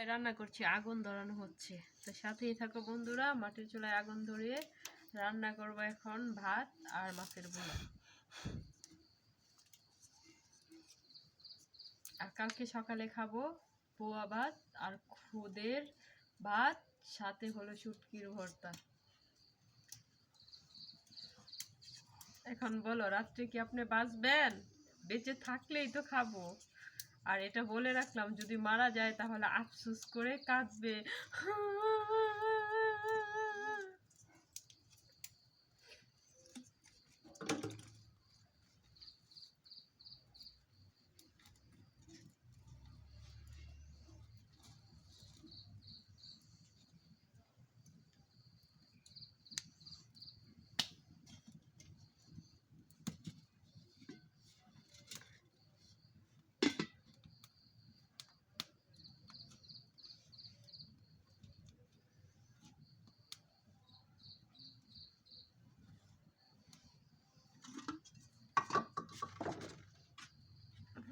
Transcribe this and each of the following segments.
চুলায় রান্না করছি, আগুন ধরানো হচ্ছে। তো সাথেই থাকো বন্ধুরা, মাটির চুলায় আগুন ধরিয়ে রান্না করব এখন ভাত আর মাছের বোনা। আর কালকে সকালে খাব পোয়া ভাত আর খুদের ভাত, সাথে হলো শুটকির ভর্তা। এখন বলো, রাত্রে কি আপনি বাঁচবেন? বেঁচে থাকলেই তো খাব। আর এটা বলে রাখলাম যদি মারা যায় তাহলে আফসোস করে কাঁদবে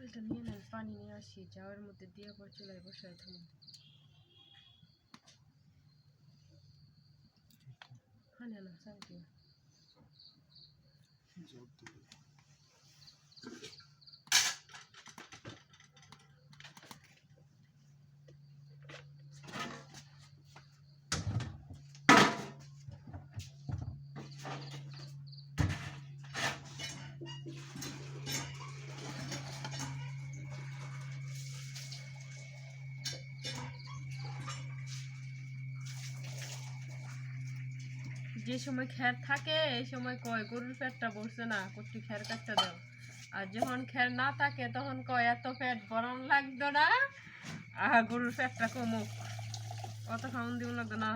এটা নিয়ে নেন পানি নিয়ে আসি যাওয়ার মধ্যে দিয়ে পর চুলায় বসায় থামুন হ্যাঁ না না যে সময় খ্যার থাকে, এই সময় কয়, গরুর পেটটা বসছে না, কট্টি খ্যার কাটতে দাও। আর যখন খ্যার না থাকে, তখন কয়, এত পেট বরণ লাগতো না আর গরুর পেটটা কমুক। অত খাওয়ান দিব লাগতো না।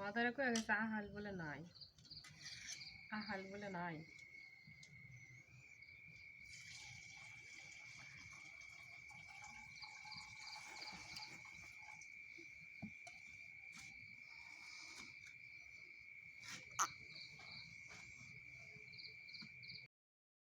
মাদারে কয়ে গেছে আহাল বলে নাই। আহাল বলে নাই।